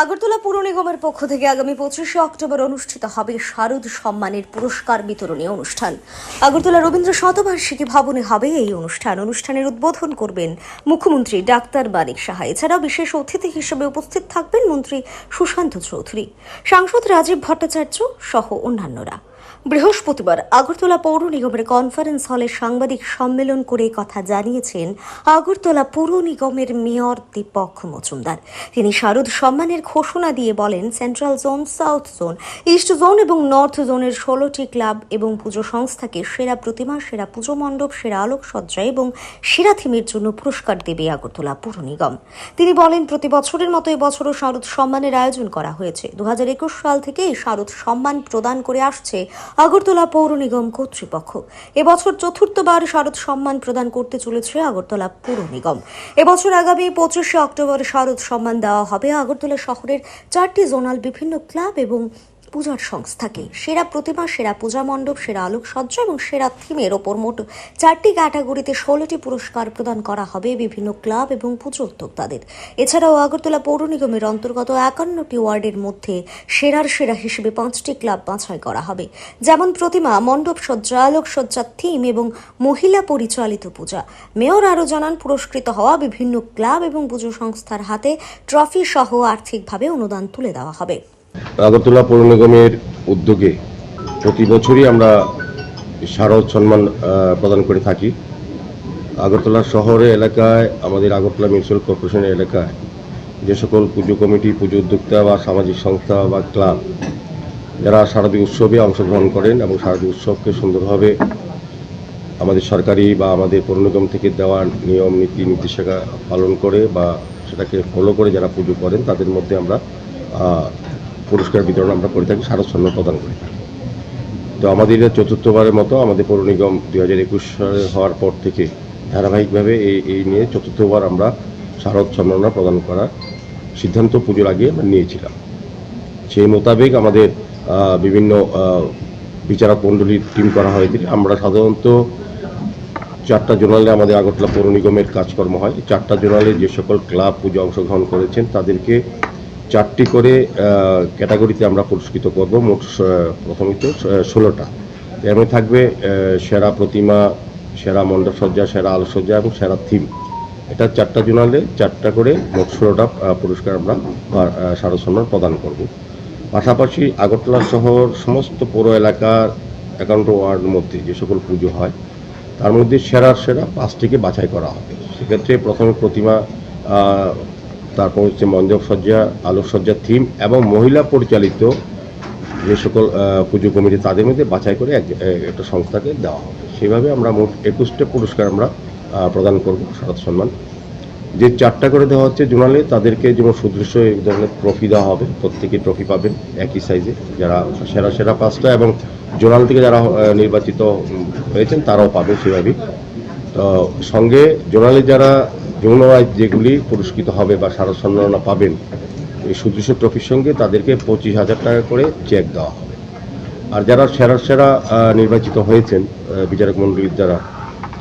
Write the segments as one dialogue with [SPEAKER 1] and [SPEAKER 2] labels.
[SPEAKER 1] আগরতলা পুর নিগমের পক্ষ থেকে আগামী পঁচিশে অক্টোবর অনুষ্ঠিত হবে শারদ সম্মানের পুরস্কার বিতরণী অনুষ্ঠান। আগরতলা রবীন্দ্র শতবার্ষিকী ভবনে হবে এই অনুষ্ঠান। অনুষ্ঠানের উদ্বোধন করবেন মুখ্যমন্ত্রী ডাক্তার বানিক সাহা। এছাড়াও বিশেষ অতিথি হিসেবে উপস্থিত থাকবেন মন্ত্রী সুশান্ত চৌধুরী। সাংসদ রাজীব ভট্টাচার্য সহ অন্যান্যরা। বৃহস্পতিবার আগরতলা পৌর নিগমের কনফারেন্স হলে সাংবাদিক সম্মেলন করে কথা জানিয়েছেন আগরতলা পৌর নিগমের মেয়র দীপক মজুমদার। তিনি শারদ সম্মানের ঘোষণা দিয়ে বলেন, central zone, south zone, east zone এবং নর্থ জোনের ষোলোটি ক্লাব এবং পুজো সংস্থাকে সেরা প্রতিমা, সেরা পুজো মণ্ডপ, সেরা আলোকসজ্জা এবং সেরা থিমের জন্য পুরস্কার দেবে আগরতলা পৌর নিগম। তিনি বলেন, প্রতি বছরের মতো এবছরও শারদ সম্মানের আয়োজন করা হয়েছে। দু হাজার একুশ সাল থেকে এই শারদ সম্মান প্রদান করে আসছে আগরতলা পৌর নিগম কর্তৃপক্ষ। এবছর চতুর্থবার শারদ সম্মান প্রদান করতে চলেছে আগরতলা পৌর নিগম। এবছর আগামী পঁচিশে অক্টোবর শারদ সম্মান দেওয়া হবে আগরতলা শহরের চারটি জোনাল বিভিন্ন ক্লাব এবং পূজার সংস্থাকে সেরা প্রতিমা, সেরা পূজা মণ্ডপ, সেরা আলোকসজ্জা এবং সেরা থিমের ওপর মোট চারটি ক্যাটাগরিতে ষোলোটি পুরস্কার প্রদান করা হবে বিভিন্ন ক্লাব এবং পুজো উদ্যোক্তাদের। এছাড়াও আগরতলা পৌর নিগমের অন্তর্গত একান্নটি ওয়ার্ডের মধ্যে সেরার সেরা হিসেবে পাঁচটি ক্লাব বাছাই করা হবে। যেমন প্রতিমা, মণ্ডপ সজ্জা আলোকসজ্জার থিম এবং মহিলা পরিচালিত পূজা। মেয়র আরও জানান, পুরস্কৃত হওয়া বিভিন্ন ক্লাব এবং পুজো সংস্থার হাতে ট্রফি সহ আর্থিকভাবে অনুদান তুলে দেওয়া হবে।
[SPEAKER 2] আগরতলা পৌর নিগমের উদ্যোগে প্রতি বছরই আমরা শারদ সম্মান প্রদান করে থাকি। আগরতলা শহরে এলাকায়, আমাদের আগরতলা মিউনিসিপ্যাল কর্পোরেশনের এলাকায় যে সকল পুজো কমিটি, পুজো উদ্যোক্তা বা সামাজিক সংস্থা বা ক্লাব, যারা শারদীয় উৎসবে অংশগ্রহণ করেন এবং শারদীয় উৎসবকে সুন্দরভাবে আমাদের সরকারি বা আমাদের পৌর নিগম থেকে দেওয়া নিয়ম, নীতি, নির্দেশিকা পালন করে বা সেটাকে ফলো করে যারা পুজো করেন, তাদের মধ্যে আমরা পুরস্কার বিতরণ আমরা করে থাকি সম্মান প্রদান করে থাকি। তো আমাদের চতুর্থবারের মতো আমাদের পৌর নিগম দুই হাজার একুশ সালে হওয়ার পর থেকে ধারাবাহিকভাবে এই এই নিয়ে চতুর্থবার আমরা শারদ সম্মাননা প্রদান করার সিদ্ধান্ত পুজোর আগে আমরা নিয়েছিলাম। সেই মোতাবেক আমাদের বিভিন্ন বিচারক মণ্ডলীর টিম করা হয়েছিল আমরা সাধারণত চারটা জোনালে আমাদের আগরতলা পৌর নিগমের কাজকর্ম হয়। চারটা জোনালে যে সকল ক্লাব পুজো অংশগ্রহণ করেছেন, তাদেরকে চারটি করে ক্যাটাগরিতে আমরা পুরস্কৃত করব, মোট প্রথমত ষোলোটা। এর মধ্যে থাকবে সেরা প্রতিমা, সেরা মণ্ডপসজ্জা, সেরা আলোসজ্জা এবং সেরা থিম। এটা চারটা জোনালে, চারটা করে মোট ষোলোটা পুরস্কার আমরা শারদ সম্মান প্রদান করব। পাশাপাশি আগরতলা শহর, সমস্ত পৌর এলাকার একাউন্ট ওয়ার্ডের মধ্যে যে সকল পুজো হয়, তার মধ্যে সেরা সেরা পাঁচটিকে বাছাই করা হবে। সেক্ষেত্রে প্রথমে প্রতিমা তারপর হচ্ছে মণ্ডপসজ্জা আলোকসজ্জার থিম এবং মহিলা পরিচালিত যে সকল পুজো কমিটি, তাদের মধ্যে বাছাই করে এক- একটা সংস্থাকে দেওয়া হবে। সেভাবে আমরা মোট একুশটা পুরস্কার আমরা প্রদান করব শারদ সম্মান যে চারটা করে দেওয়া হচ্ছে, জোনালে তাদেরকে যেমন সুদৃশ্য এই ধরনের ট্রফি দেওয়া হবে প্রত্যেকে ট্রফি পাবেন, একই সাইজে যারা সেরা সেরা পাঁচটা এবং জোনাল থেকে যারা নির্বাচিত হয়েছেন, তারাও পাবে সেভাবেই। তো সঙ্গে জোনালে যারা যৌনরায় যেগুলি পুরস্কৃত হবে বা সারা সম্মাননা পাবেন, এই সুদৃশ্য ট্রফির সঙ্গে তাদেরকে পঁচিশ হাজার টাকা করে চেক দেওয়া হবে। আর যারা সেরা সেরা নির্বাচিত হয়েছেন বিচারক মণ্ডলীর দ্বারা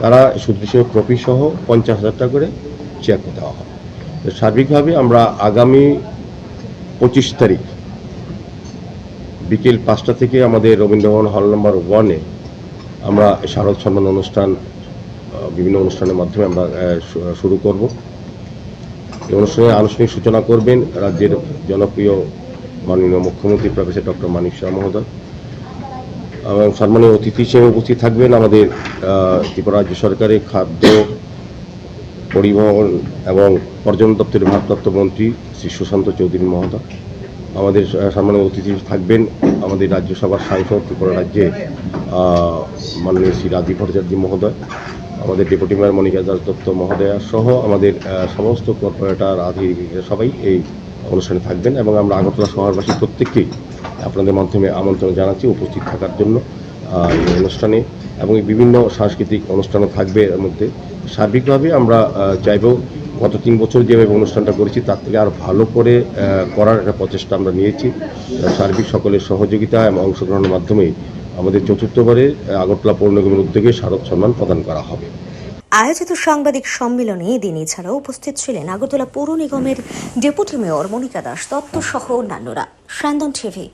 [SPEAKER 2] তারা সুদৃশ্য ট্রফি সহ পঞ্চাশ হাজার টাকা করে চেক দেওয়া হবে। সার্বিকভাবে আমরা আগামী পঁচিশ তারিখ বিকেল পাঁচটা থেকে আমাদের রবীন্দ্রভবন হল নম্বর ওয়ানে আমরা শারদ সম্মান অনুষ্ঠান বিভিন্ন অনুষ্ঠানের মাধ্যমে আমরা শুরু করব। এই অনুষ্ঠানে আনুষ্ঠানিক সূচনা করবেন রাজ্যের জনপ্রিয় মাননীয় মুখ্যমন্ত্রী প্রফেসর ডক্টর মানিক শাহ মহোদয় এবং সম্মানীয় অতিথি হিসেবে উপস্থিত থাকবেন আমাদের ত্রিপুরা রাজ্য সরকারের খাদ্য, পরিবহন এবং পর্যটন দপ্তরের ভারপ্রাপ্ত মন্ত্রী শ্রী সুশান্ত চৌধুরী মহোদয়। আমাদের সম্মানীয় অতিথি থাকবেন আমাদের রাজ্যসভার সাংসদ ত্রিপুরা রাজ্যে মাননীয় শ্রী রাজীব ভট্টাচার্য মহোদয়। আমাদের ডেপুটি মেয়র মনিকা দাস দত্ত মহোদয়া সহ আমাদের সমস্ত কর্পোরেটর আধিকারিকরা সবাই এই অনুষ্ঠানে থাকবেন এবং আমরা আগরতলা শহরবাসী প্রত্যেককেই আপনাদের মাধ্যমে আমন্ত্রণ জানাচ্ছি উপস্থিত থাকার জন্য এই অনুষ্ঠানে এবং বিভিন্ন সাংস্কৃতিক অনুষ্ঠানও থাকবে এর মধ্যে। সার্বিকভাবে আমরা চাইব গত তিন বছর যেভাবে অনুষ্ঠানটা করেছি তার থেকে আরও ভালো করে করার একটা প্রচেষ্টা আমরা নিয়েছি। সার্বিক সকলের সহযোগিতা এবং অংশগ্রহণের মাধ্যমে আমাদের চতুর্থবারে আগরতলা পৌর নিগমের উদ্যোগে শারদ সম্মান প্রদান করা হবে।
[SPEAKER 1] আয়োজিত সাংবাদিক সম্মেলনে এদিন এছাড়াও উপস্থিত ছিলেন আগরতলা পৌর নিগমের ডেপুটি মেয়র মনিকা দাস দত্ত সহ অন্যান্যরা। স্যান্দন টিভি।